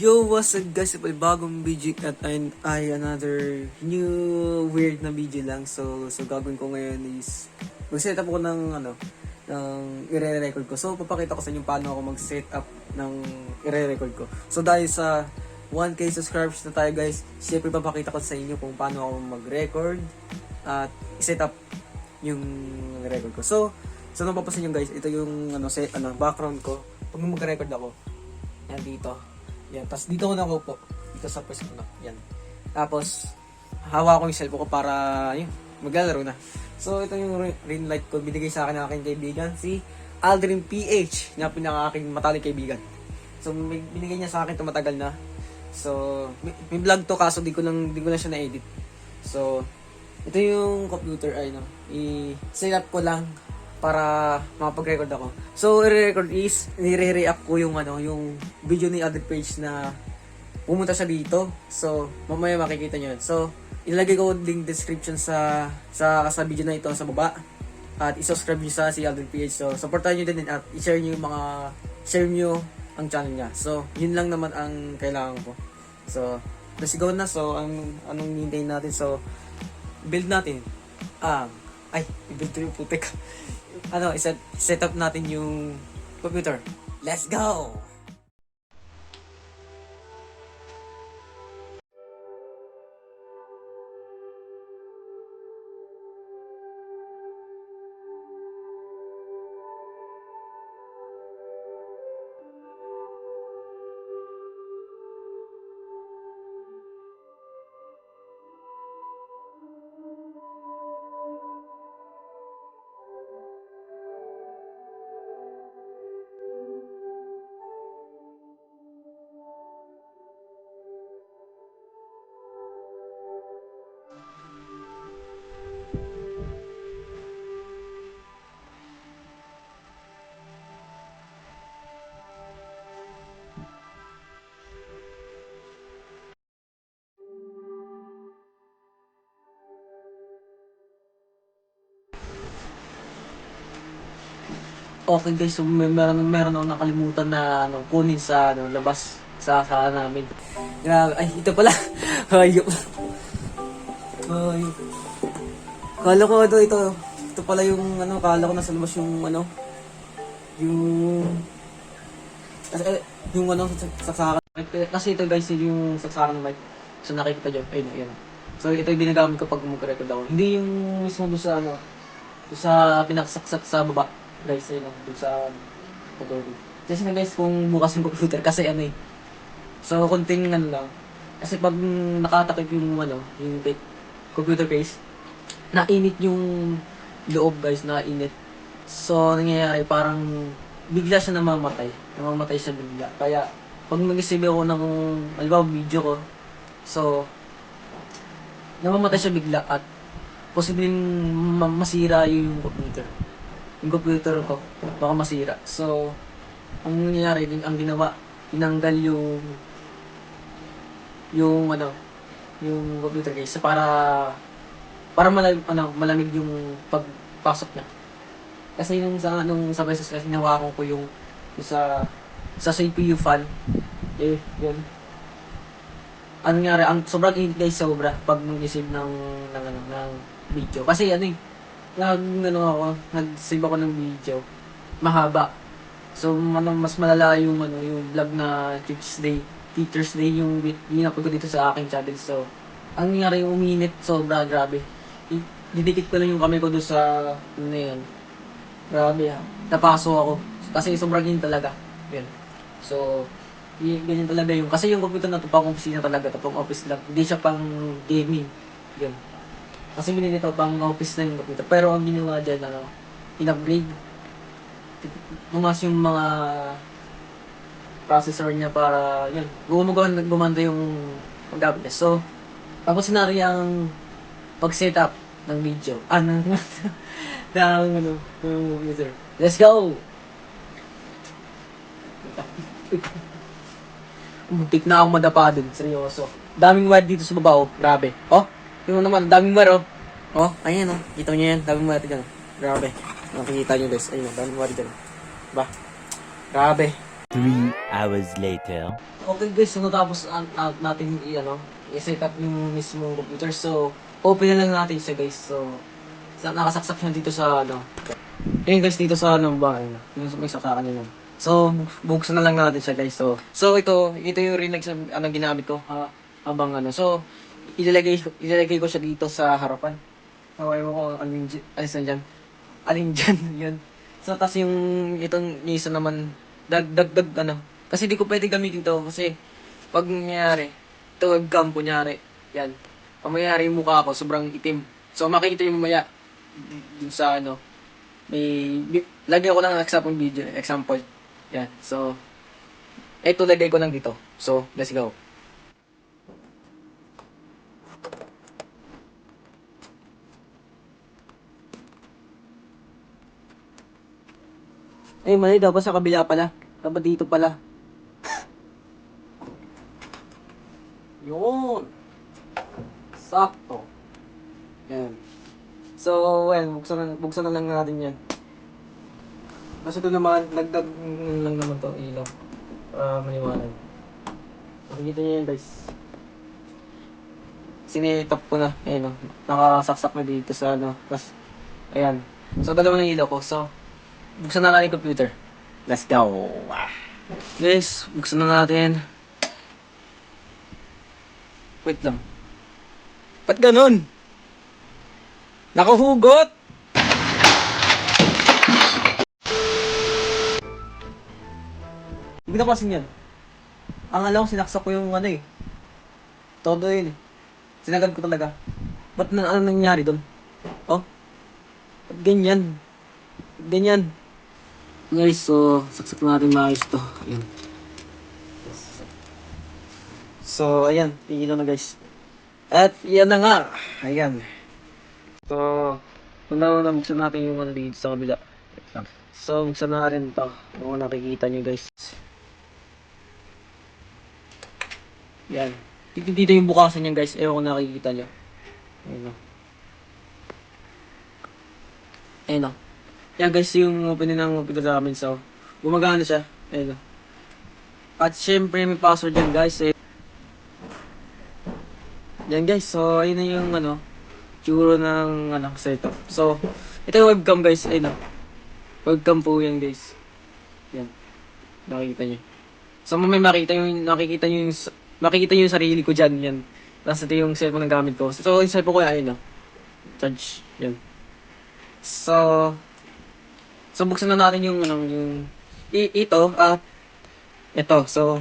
Yo, what's up guys? Ito bagong video at ay, ay another new weird na video lang. So, so gagawin ko ngayon is mag-set up ako ng ano, ng ire-record ko. So, papakita ko sa inyo paano ako mag-set up ng ire-record ko. So, dahil sa 1k subscribers na tayo guys, syempre papakita ko sa inyo kung paano ako mag-record at set up yung record ko. So, so nung papasin nyo guys, ito yung ano, set, ano, background ko. Pag mag-record ako, yan dito. Yan. Tapos dito ko na po. Dito sa pwesto ko na. Yan. Tapos, hawa ko yung cellphone ko para, yun, maglalaro na. So, ito yung ri- ring light ko. Binigay sa akin ng aking kaibigan, si Aldrin PH, na pinaka aking mataling kaibigan. So, binigay niya sa akin ito matagal na. So, may, may vlog to kaso di ko lang, di ko na siya na-edit. So, ito yung computer, ay no, i-set up ko lang para makapag-record ako. So, i-record is, nire-react ko yung ano, yung video ni other page na pumunta siya dito. So, mamaya makikita nyo yun. So, ilagay ko link description sa sa sa video na ito sa baba. At i-subscribe nyo sa si Alden PH. So, supportahan nyo din at i-share nyo yung mga, share nyo ang channel niya. So, yun lang naman ang kailangan ko. So, let's go na. So, ang, anong hintayin natin? So, build natin ang ay, i-build ko yung putik. ano, iset, set up natin yung computer. Let's go! Okay guys, so may meron, meron ako nakalimutan na ano, kunin sa ano, labas sa sala namin. Grabe, ay ito pala. Hayop. Hayop. Kala ko ito, ito, ito pala yung ano, kala ko nasa labas yung ano, yung, kasi, eh, yung ano, sa- saksakan. Kasi ito guys, yung saksakan ng mic. So nakikita dyan, ayun, ayun. So ito yung ginagamit ko pag mag-record ako. Hindi yung mismo doon sa ano, sa pinaksaksak sa baba. Guys, ayun lang, doon sa computer. Kasi na guys, kung bukas yung computer, kasi ano eh. So, kunting ano lang. Kasi pag nakatakip yung ano, yung bit- computer case, nainit yung loob guys, nainit. So, nangyayari parang bigla siya namamatay. Namamatay siya bigla. Kaya, pag mag-isip ako ng, halimbawa, video ko, so, namamatay siya bigla at posibleng ma- masira yung computer. Yung computer ko, baka masira. So, ang nangyayari, ang ginawa, tinanggal yung yung ano, yung computer case para para malamig, ano, malamig yung pagpasok niya. Kasi yung sa nung sa beses kasi nawakan ko yung, yung sa sa CPU fan, eh, yun. Ano nangyari, ang sobrang init guys, sobra pag nag-save ng, ng, ano, ng video. Kasi ano eh, nag, ano ako, nag-save ako ng video, mahaba. So, ano, mas malala yung, ano, yung vlog na Teacher's Day. Teacher's Day yung ginapag ko dito sa aking channel. So, ang nangyari yung uminit, sobra, grabe. Didikit ko lang yung kamay ko doon sa, ano yun. Grabe ha. Napaso ako. Kasi sobrang init talaga. Yun. So, y- ganyan talaga yung, kasi yung computer na to pang opisina talaga, to pang office lang. Hindi siya pang gaming. Yun. Kasi binili to pang office na yung computer. Pero ang ginawa dyan, ano, in-upgrade. Tumas yung mga processor niya para, yun, gumagawa, gumanda yung niya. So, tapos sinari ang pag-setup ng video. Ah, ng, ng, ano, ng computer. Let's go! Muntik na akong madapa dun, seryoso. Daming wire dito sa baba, oh. Grabe. Oh, yun naman, daming wire, oh. Oh, ayan, oh. Kita niyo yan, daming wire dyan. Grabe. Nakikita niyo guys, ayun, oh, daming wire dyan. Ba? Grabe. Three hours later. Okay guys, so natapos an- an- natin ano, i-set up yung mismong computer. So, open na lang natin siya guys. So, sa nakasaksak siya dito sa ano. Ayun guys, dito sa ano bahay na. Yung may saksakan yun. So, buksan na lang natin siya guys. So, so ito, ito yung rin sa ano ginamit ko ha, habang ano. So, ilalagay ilalagay ko siya dito sa harapan. So, ewan ko alin dyan, alis na dyan. Alin dyan, yun. So, tas yung itong yung isa naman, dag, dag, ano. Kasi di ko pwede gamitin to kasi pag nangyari, ito webcam kunyari, yan. Pag mangyari yung mukha ko, sobrang itim. So, makikita yung mamaya, dun sa ano, may, lagyan ko ng example video, example. Yan. So, ito lagay ko lang dito. So, let's go. Eh, mali. Dapat sa kabila pala. Dapat dito pala. Yun. Sakto. Yan. So, well, buksan na, buksan na lang natin yan. Kasi ito naman, nagdag lang naman to ilaw. Para maliwanag. Makikita niyo yan guys. Sinitap ko na. Ayan o. Nakasaksak na dito sa ano. Tapos, ayan. So, dalawa ng ilaw ko. So, buksan na natin yung computer. Let's go. Guys, buksan na natin. Wait lang. Ba't ganun? Nakahugot! Hindi na kasi yan. Ang alam ko, sinaksak ko yung ano eh. Todo yun eh. Sinagad ko talaga. Ba't na, ano nangyari doon? Oh? Ba't ganyan? Ba't ganyan? Guys, so, saksak natin maayos to. Ayan. So, ayan. Tingin na guys. At yan na nga. Ayan. So, una-una buksan natin yung ano dito sa kabila. So, buksan na rin to. Kung nakikita nyo guys. Yan. Dito, dito yung bukasan niyan guys. Ewan kung nakikita nyo. Ayun o. Ayun o. Yan guys, yung opening ng computer namin. So, gumagana siya. Ayun. At syempre may password yan guys. Eh. Yan guys, so ayun na yung ano, tsuro ng ano, setup. So, ito yung webcam guys, ayun na. Webcam po yan guys. Yan. Nakikita nyo. So, may makita yung, nakikita nyo yung, makikita nyo yung sarili ko dyan, yan. Tapos ito yung cellphone na gamit ko. So, yung cellphone ko ayun na. Charge, yan. So, so buksan na natin yung, ano, yung, i, ito, ah, ito, so,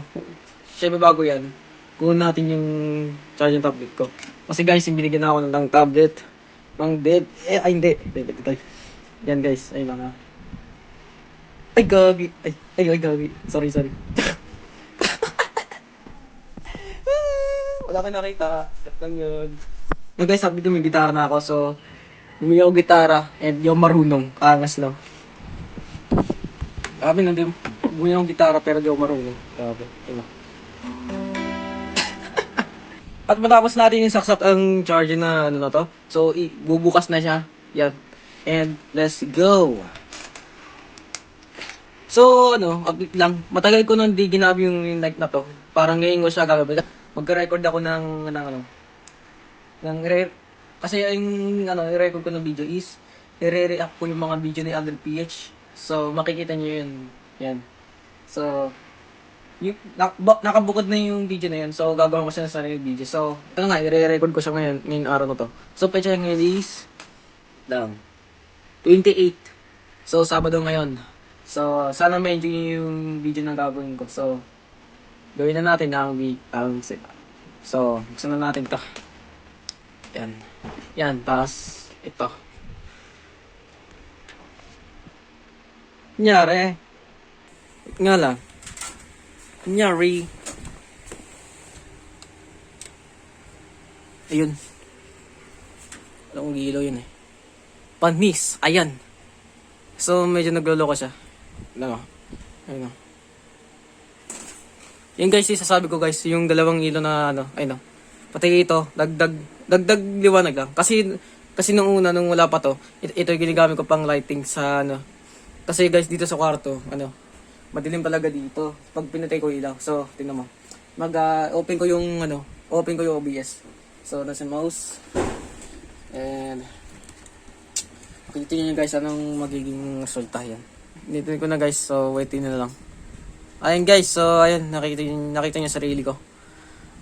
syempre bago yan, kunin natin yung charging tablet ko. Kasi guys, yung binigyan ako ng tablet. Mang dead. Eh, ay hindi. Ito, ito. Yan guys, ay mga. Ay, gagi. Ay, ay, ay, gagi. Sorry, sorry. Wala kayo nakita. Step lang yun. Yung guys, sabi ko may gitara na ako, so, bumili ako gitara, and yung marunong. Angas lang. Na din, bumili akong gitara, pero di ako marunong. Sabi, diba? At matapos natin yung saksak ang charger na ano na to. So, bubukas na siya. Yan. And let's go. So, ano, update lang. Matagal ko nang di ginabi yung yung night na to. Parang ngayon ko siya gagawin. Magka-record ako ng, ng ano, ng re kasi yung ano, i-record ko ng video is i-react ko yung mga video ni Alden PH. So, makikita niyo yun. Yan. So, yung, nakabukod na yung video na yun. So, gagawin ko siya ng sarili video. So, ito nga, i-record ko siya ngayon, ngayong araw na to. So, pecha ngayon is, lang, 28. So, Sabado ngayon. So, sana niyo yung video na gagawin ko. So, gawin na natin ang week, So, buksan na natin to. Yan. Yan, tapos, ito. Nyari. Nga lang. Kunyari. Ayun. Wala kong gilaw yun eh. Panis. Ayan. So, medyo nagloloko siya. Ano? Ayun o. Yan guys, yung sasabi ko guys, yung dalawang ilaw na ano, ayun o. Pati ito, dagdag, dagdag liwanag lang. Kasi, kasi nung una, nung wala pa to, ito, ito yung ginagamit ko pang lighting sa ano. Kasi guys, dito sa kwarto, ano, madilim talaga dito. Pag pinatay ko ilaw. So, tingnan mo. Mag, ah, open ko yung, ano, open ko yung OBS. So, nasa mouse. And, Tingnan nyo guys, anong magiging resulta yan. Dito ko na guys, so waitin na lang. Ayun guys, so ayun, nakita nakita nyo sarili ko.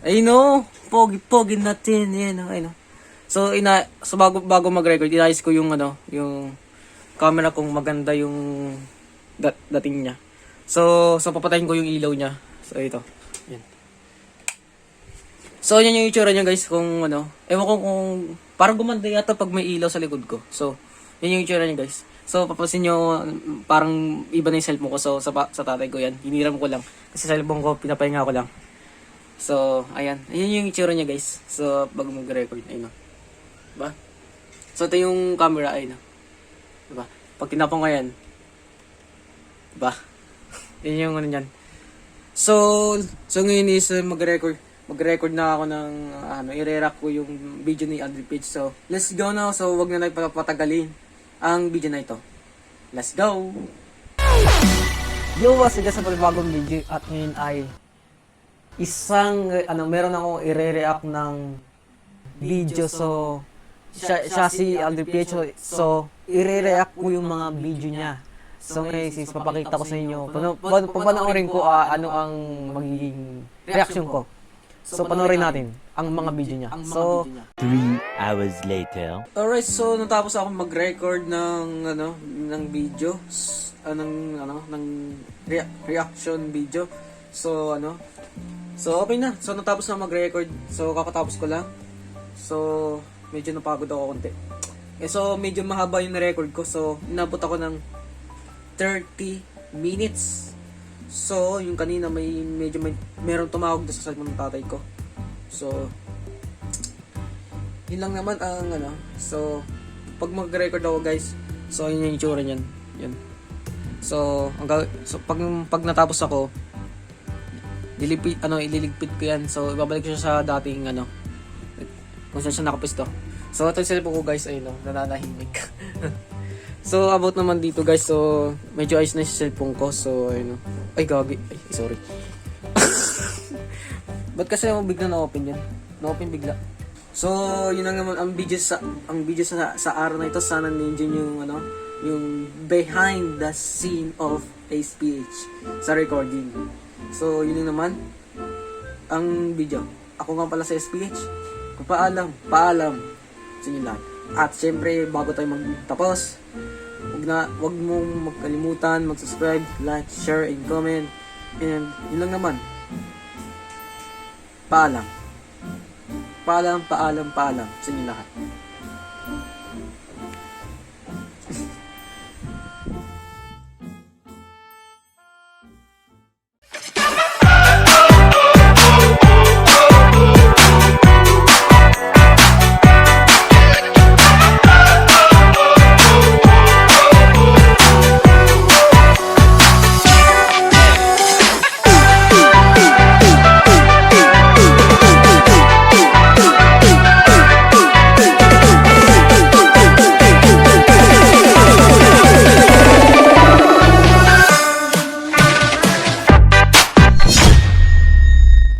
Ayun no, pogi, pogi natin, yan, oh, ayun oh. So, ina, so bago, bago mag-record, inayos ko yung ano, yung camera kung maganda yung dat, dating niya. So, so papatayin ko yung ilaw niya. So, ito. Yan. So, yan yung itsura niya guys kung ano. Ewan ko kung parang gumanda yata pag may ilaw sa likod ko. So, yan yung itsura niya guys. So, papasin nyo, parang iba na yung cellphone ko. So, sa, sa tatay ko yan. Hiniram ko lang. Kasi sa cellphone ko, pinapahinga ko lang. So, ayan. Ayan yung itsura niya guys. So, pag mag-record. Ayun o. Diba? So, ito yung camera. Ayun o. Diba? Pag tinapong ko yan. Diba? Yan yung ano niyan. So, so ngayon is uh, mag-record. Mag-record na ako ng uh, ano, i-react ko yung video ni Andre Page. So, let's go now. So, wag na natin papatagalin ang video na ito. Let's go! Yo, what's up sa panibagong video at ngayon ay isang, ano, meron akong i-react ng video. So, siya, siya si Andre Page. So, i-react ko yung mga video niya. So, ngayon sis, papakita ko sa inyo. Pano, pan, papanoorin ko ah, ano ang magiging reaction ko. So, panoorin natin ang mga video niya. So, Three hours later. Alright, so natapos ako mag-record ng ano ng video, s- ah, ng ano ng rea- reaction video. So ano? So okay na. So natapos na mag-record. So kakatapos ko lang. So medyo napagod ako konti. Eh, so medyo mahaba yung record ko. So inabot ako ng 30 minutes. So yung kanina may medyo may meron tumawag doon sa cellphone ng tatay ko. So yun lang naman ang ano. So, pag mag-record ako guys, so yun yung itsura niyan. Yun. So, ang so pag pag natapos ako, dilipit ano ililigpit ko yan. So, ibabalik ko siya sa dating ano kung saan siya nakapisto. So, ito yung cellphone ko guys, ayun no, nananahimik. so, about naman dito guys, so medyo ayos na yung cellphone ko. So, ayun. Ay, gagi. Ay, sorry. Ba't kasi ako bigla na-open yan? Na-open bigla. So, yun lang naman ang video sa ang video sa sa araw na ito sana ninyo yung ano, yung behind the scene of SPH sa recording. So, yun lang naman ang video. Ako nga pala sa SPH. Paalam, paalam sa inyo. At syempre, bago tayo magtapos, wag na wag mong magkalimutan mag-subscribe, like, share, and comment. And yun lang naman. Paalam. Paalam, paalam, paalam sa inyo lahat.